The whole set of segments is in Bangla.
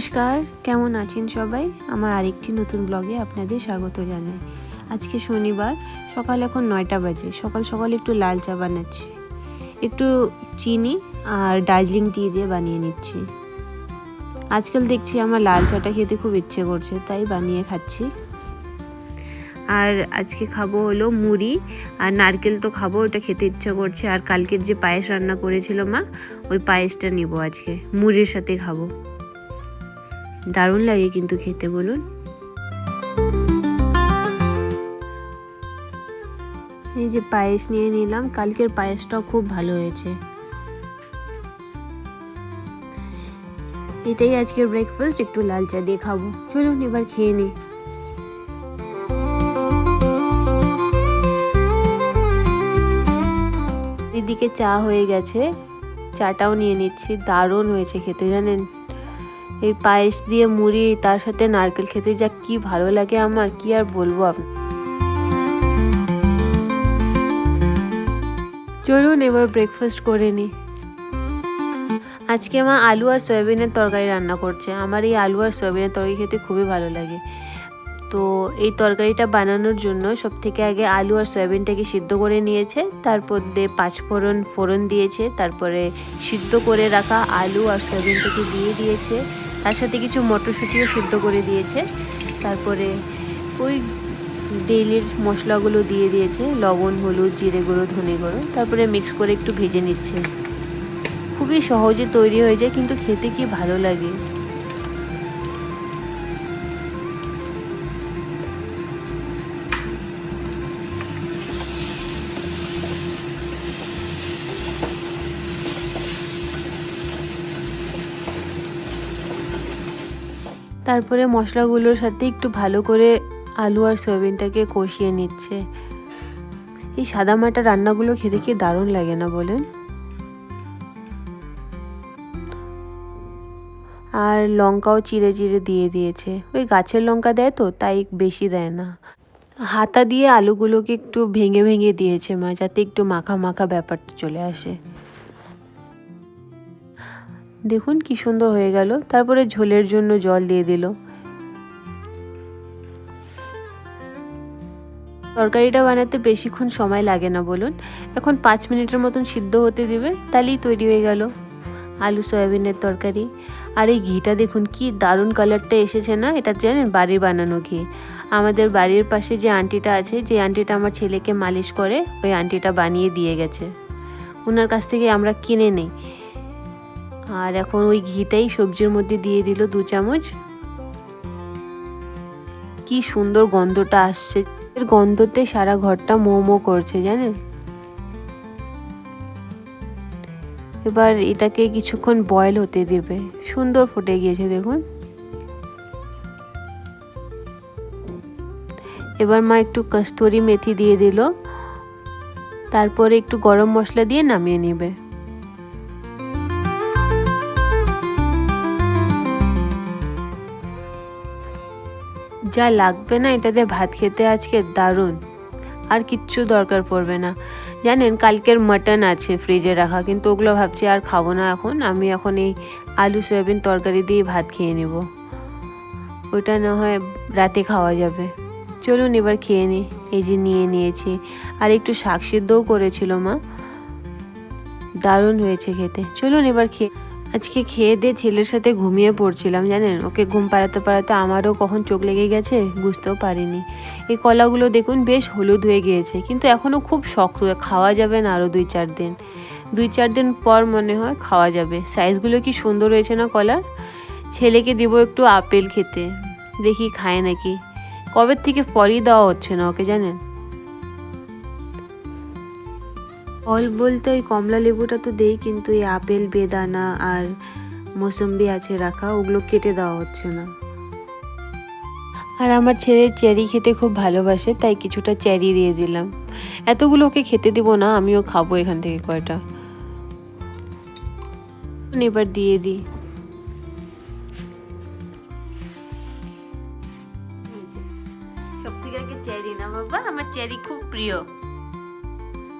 নমস্কার, কেমন আছেন সবাই? আমার আরেকটি নতুন ব্লগে আপনাদের স্বাগত জানাই। আজকে শনিবার, সকাল এখন নয়টা বাজে। সকাল সকাল একটু লাল চা বানাচ্ছি। একটু চিনি আর দার্জিলিং টি দিয়ে বানিয়ে নিচ্ছি। আজকাল দেখছি আমার লাল চাটা খেতে খুব ইচ্ছে করছে, তাই বানিয়ে খাচ্ছি। আর আজকে খাব হলো মুড়ি, আর নারকেল তো খাব, ওটা খেতে ইচ্ছা করছে। আর কালকের যে পায়েস রান্না করেছিল মা, ওই পায়েসটা নিব আজকে। মুড়ির সাথে খাব। দারুণ লাগে কিন্তু খেতে, বলুন। এই যে পায়েস নিয়ে নিলাম, কালকের পায়েসটাও খুব ভালো হয়েছে। এটাই আজকের ব্রেকফাস্ট একটু লাল চা দিয়ে খাব। চলুন, এবার খেয়ে নিই। এদিকে চা হয়ে গেছে, চাটাও নিয়ে নিচ্ছি, দারুণ হয়েছে খেতে, জানেন? এই পায়েস দিয়ে মুড়ি, তার সাথে নারকেল খেতে যা কি ভালো লাগে আমার, কি আর বলব আপনি চলুন এবার ব্রেকফাস্ট করে নি। আজকে মা আলু আর সয়াবিনের তরকারি রান্না করছে। আমার এই আলু আর সয়াবিনের তরকারি খেতে খুবই ভালো লাগে। তো এই তরকারিটা বানানোর জন্য সব থেকে আগে আলু আর সয়াবিনটাকে সিদ্ধ করে নিয়েছে তারপর দিয়ে পাঁচফোড়ন ফোড়ন দিয়েছে, তারপরে সিদ্ধ করে রাখা আলু আর সয়াবিনটাকে দিয়ে দিয়েছে। তার সাথে কিছু মটরশুঁটিও সিদ্ধ করে দিয়েছে। তারপরে ওই ডেইলির মশলাগুলো দিয়ে দিয়েছে, লবণ, হলুদ, জিরে গুঁড়ো, ধনে গুঁড়ো। তারপরে মিক্স করে একটু ভেজে নিচ্ছে। খুবই সহজে তৈরি হয়ে যায়, কিন্তু খেতে কি ভালো লাগে? তারপরে মশলাগুলোর সাথে একটু ভালো করে আলু আর সয়াবিনটাকে কষিয়ে নিচ্ছে। এই সাদা মাটা রান্নাগুলো খেতে কি দারুণ লাগে না বলেন? আর লঙ্কাও চিড়ে চিড়ে দিয়ে দিয়েছে। ওই গাছের লঙ্কা দেয় তো, তাই বেশি দেয় না। হাতা দিয়ে আলুগুলোকে একটু ভেঙে ভেঙে দিয়েছে মা, যাতে একটু মাখা মাখা ব্যাপারটা চলে আসে। দেখুন কি সুন্দর হয়ে গেল। তারপরে ঝোলের জন্য জল দিয়ে দিল। তরকারিটা বানাতে বেশিক্ষণ সময় লাগে না বলুন। এখন পাঁচ মিনিটের মতন সিদ্ধ হতে দেবে, তাহলেই তৈরি হয়ে গেল আলু সয়াবিনের তরকারি। আর এই ঘিটা দেখুন কি দারুণ কালারটা এসেছে না? এটা জানেন বাড়ির বানানো ঘি। আমাদের বাড়ির পাশে যে আন্টিটা আছে, যে আন্টিটা আমার ছেলেকে মালিশ করে, ওই আন্টিটা বানিয়ে দিয়ে গেছে। ওনার কাছ থেকে আমরা কিনে নেই। আর এখন ওই ঘিটাই সবজির মধ্যে দিয়ে দিল দু চামচ। কি সুন্দর গন্ধটা আসছে। এর গন্ধতে সারা ঘরটা মো মো করছে, জানেন? এবার এটাকে কিছুক্ষণ বয়েল হতে দেবে। সুন্দর ফুটে গিয়েছে, দেখুন। এবার মা একটু কস্তুরি মেথি দিয়ে দিল। তারপরে একটু গরম মশলা দিয়ে নামিয়ে নেবে। যা লাগবে না এটাতে ভাত খেতে আজকে দারুণ। আর কিচ্ছু দরকার পড়বে না। জানেন, কালকের মাটন আছে ফ্রিজে রাখা, কিন্তু ওগুলো ভাবছি আর খাব না এখন। আমি এখন এই আলু, সয়াবিন তরকারি দিয়ে ভাত খেয়ে নেব। ওটা না হয় রাতে খাওয়া যাবে। চলুন এবার খেয়ে নিই এই যে নিয়ে নিয়েছি। আর একটু শাক সিদ্ধও করেছিল মা। দারুণ হয়েছে খেতে। চলুন এবার খেয়ে আজকে খেয়ে দিয়ে ছেলের সাথে ঘুমিয়ে পড়ছিলাম, জানেন? ওকে ঘুম পাড়াতে পাড়াতে আমারও কখন চোখ লেগে গেছে বুঝতেও পারিনি। এই কলাগুলো দেখুন বেশ হলুদ হয়ে গিয়েছে, কিন্তু এখনও খুব শক্ত, খাওয়া যাবে না আরও দুই চার দিন। দুই চার দিন পর মনে হয় খাওয়া যাবে। সাইজগুলো কি সুন্দর হয়েছে না কলার? ছেলেকে দিব একটু আপেল খেতে, দেখি খায় নাকি। কবে থেকে ফলই দেওয়া হচ্ছে না ওকে, জানেন? ফল বলতে ওই কমলা লেবুটা তো দেই কিন্তু এই আপেল বেদানা আর মৌসম্বি আছে রাখা ওগুলো কেটে দেওয়া হচ্ছে না। আর আমার ছেলে চেরি খেতে খুব ভালোবাসে তাই কিছুটা চেরি দিয়ে দিলাম। এতগুলো ওকে খেতে দিব না আমিও খাব এখান থেকে কয়টা। এবার দিয়ে দিই। সব থেকে চেরি না বাবা আমার চেরি খুব প্রিয়।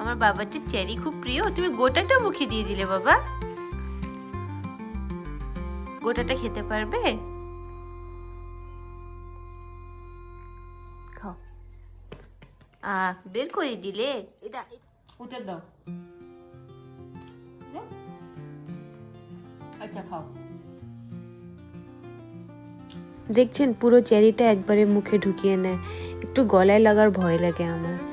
আমার বাবার যে চেরি খুব প্রিয় তুমি গোটাটা মুখে দিয়ে দিলে বাবা। গোটাটা খেতে পারবে? খাও। বের করে দিলে। এটা দাও। হ্যাঁ? আচ্ছা খাও। দেখছেন পুরো চেরিটা একবারে মুখে ঢুকিয়ে নেয়। একটু গলায় লাগার ভয় লাগে আমার।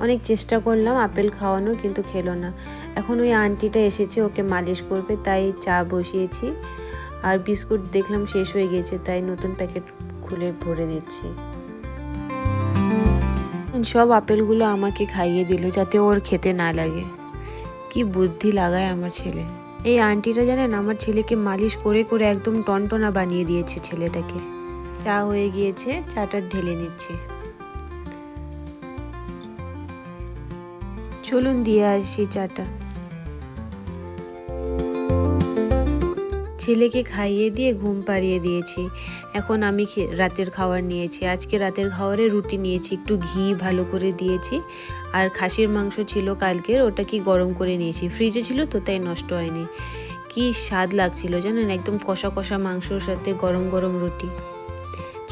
অনেক চেষ্টা করলাম আপেল খাওয়ানোর, কিন্তু খেলো না। এখন ওই আন্টিটা এসেছে, ওকে মালিশ করবে, তাই চা বসিয়েছি। আর বিস্কুট দেখলাম শেষ হয়ে গেছে, তাই নতুন প্যাকেট খুলে ভরে দিচ্ছি। সব আপেলগুলো আমাকে খাইয়ে দিল, যাতে ওর খেতে না লাগে। কি বুদ্ধি লাগায় আমার ছেলে। এই আন্টিটা জানেন, আমার ছেলেকে মালিশ করে করে একদম টনটনা বানিয়ে দিয়েছে ছেলেটাকে। চা হয়ে গিয়েছে, চাটা ঢেলে নিচ্ছি। চলুন দিয়ে আসি চাটা। ছেলেকে খাইয়ে দিয়ে ঘুম পাড়িয়ে দিয়েছি। এখন আমি রাতের খাবার নিয়েছি। আজকে রাতের খাবারে রুটি নিয়েছি, একটু ঘি ভালো করে দিয়েছি। আর খাসির মাংস ছিল কালকের, ওটা কি গরম করে নিয়েছি। ফ্রিজে ছিল তো, তাই নষ্ট হয়নি। কি স্বাদ লাগছিল জানেন? একদম কষা কষা মাংসর সাথে গরম গরম রুটি।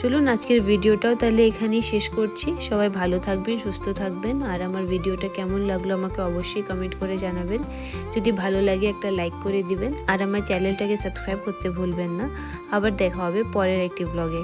চলুন আজকের ভিডিওটাও তাহলে এখানেই শেষ করছি। সবাই ভালো থাকবেন, সুস্থ থাকবেন। আর আমার ভিডিওটা কেমন লাগল আমাকে অবশ্যই কমেন্ট করে জানাবেন। যদি ভালো লাগে একটা লাইক করে দিবেন। আর আমার চ্যানেলটাকে সাবস্ক্রাইব করতে ভুলবেন না। আবার দেখা হবে পরের একটি ব্লগে